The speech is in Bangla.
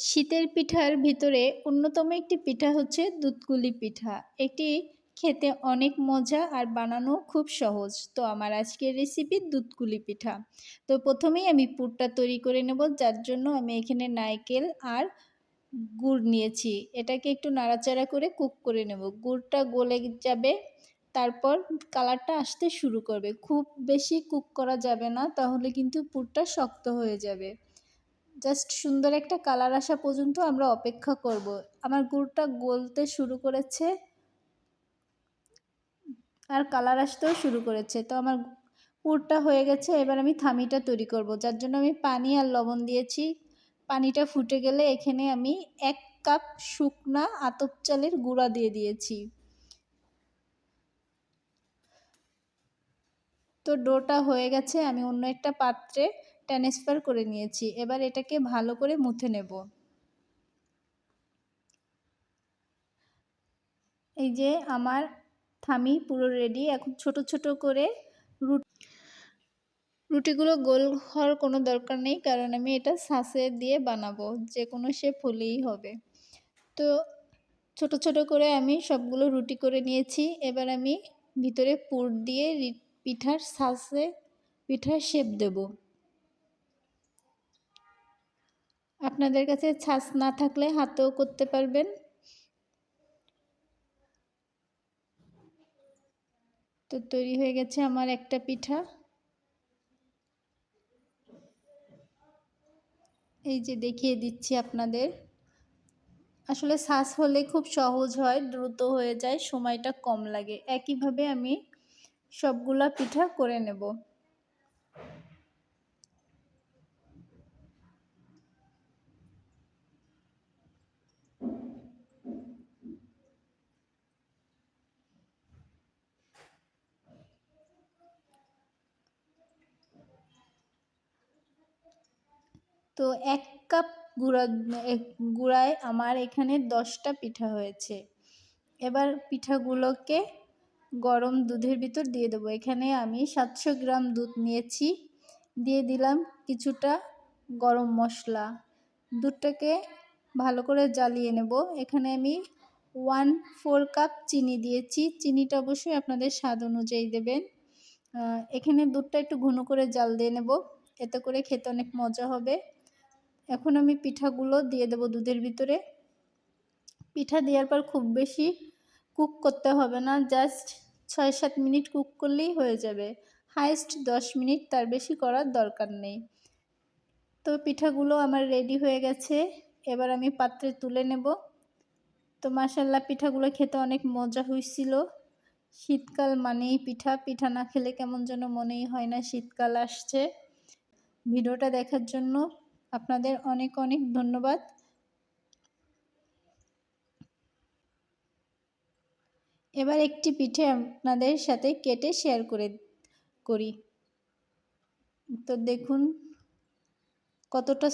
শীতের পিঠার ভিতরে অন্যতম একটি পিঠা হচ্ছে দুধকুলি পিঠা। এটি খেতে অনেক মজা আর বানানো খুব সহজ। তো আমার আজকের রেসিপি দুধকুলি পিঠা। তো প্রথমেই আমি পুরটা তৈরি করে নেব, যার জন্য আমি এখানে নারকেল আর গুড় নিয়েছি। এটাকে একটু নাড়াচাড়া করে কুক করে নেব। গুড়টা গলে যাবে, তারপর কালারটা আসতে শুরু করবে। খুব বেশি কুক করা যাবে না, তাহলে কিন্তু পুরটা শক্ত হয়ে যাবে। জাস্ট সুন্দর একটা কালার আসা পর্যন্ত আমরা অপেক্ষা করব। আমার গুড়টা গলতে শুরু করেছে। আর কালার আসতেও শুরু করেছে। তো আমার পুরটা হয়ে গেছে। এবার আমি থামিটা তৈরি করব। যার জন্য আমি পানি আর লবণ দিয়েছি। পানিটা ফুটে গেলে এখানে আমি এক কাপ শুকনা আতপ চালের গুঁড়া দিয়ে দিয়েছি। তো ডোটা হয়ে গেছে। আমি অন্য একটা পাত্রে ট্রান্সফার করে নিয়েছি। এবার এটাকে ভালো করে মুথে নেব। এই যে আমার থামি পুরো রেডি এখন ছোট ছোট করে রুটিগুলো গোল হওয়ার কোনো দরকার নেই, কারণ আমি এটা সাসে দিয়ে বানাবো, যে কোনো শেপ হলেই হবে। তো ছোট ছোট করে আমি সবগুলো রুটি করে নিয়েছি। এবার আমি ভিতরে পুর দিয়ে পিঠার সাসে, পিঠার শেপ দেব। আপনাদের কাছে ছাঁচ না থাকলে হাতেও করতে পারবেন। তো তৈরি হয়ে গেছে আমার একটা পিঠা। এই যে দেখিয়ে দিচ্ছি আপনাদের। আসলে শ্বাস হলে খুব সহজ হয়, দ্রুত হয়ে যায়, সময়টা কম লাগে। একইভাবে আমি সবগুলা পিঠা করে নেব। তো এক কাপ গুঁড়া গুঁড়ায় আমার এখানে দশটা পিঠা হয়েছে। এবার পিঠাগুলোকে গরম দুধের ভিতর দিয়ে দেবো। এখানে আমি সাতশো গ্রাম দুধ নিয়েছি। দিয়ে দিলাম কিছুটা গরম মশলা। দুধটাকে ভালো করে জ্বালিয়ে নেব। এখানে আমি ওয়ান ফোর কাপ চিনি দিয়েছি। চিনিটা অবশ্যই আপনাদের স্বাদ অনুযায়ী দেবেন। এখানে দুধটা একটু ঘন করে জাল দিয়ে নেব। এতে করে খেতে অনেক মজা হবে। এখন আমি পিঠাগুলো দিয়ে দেবো দুধের ভিতরে। পিঠা দেওয়ার পর খুব বেশি কুক করতে হবে না জাস্ট ছয় সাত মিনিট কুক করলেই হয়ে যাবে। হাইস্ট দশ মিনিট তার বেশি করার দরকার নেই। তো পিঠাগুলো আমার রেডি হয়ে গেছে, এবার আমি পাত্রে তুলে নেব। তো মাসাল্লা পিঠাগুলো খেতে অনেক মজা হয়েছিল। শীতকাল মানেই পিঠা পিঠা না খেলে কেমন যেন মনেই হয় না শীতকাল আসছে। ভিডিওটা দেখার জন্য আপনাদের অনেক অনেক ধন্যবাদ। এবার একটি পিঠে আপনাদের সাথে কেটে শেয়ার করে, করি। তো দেখুন কতটা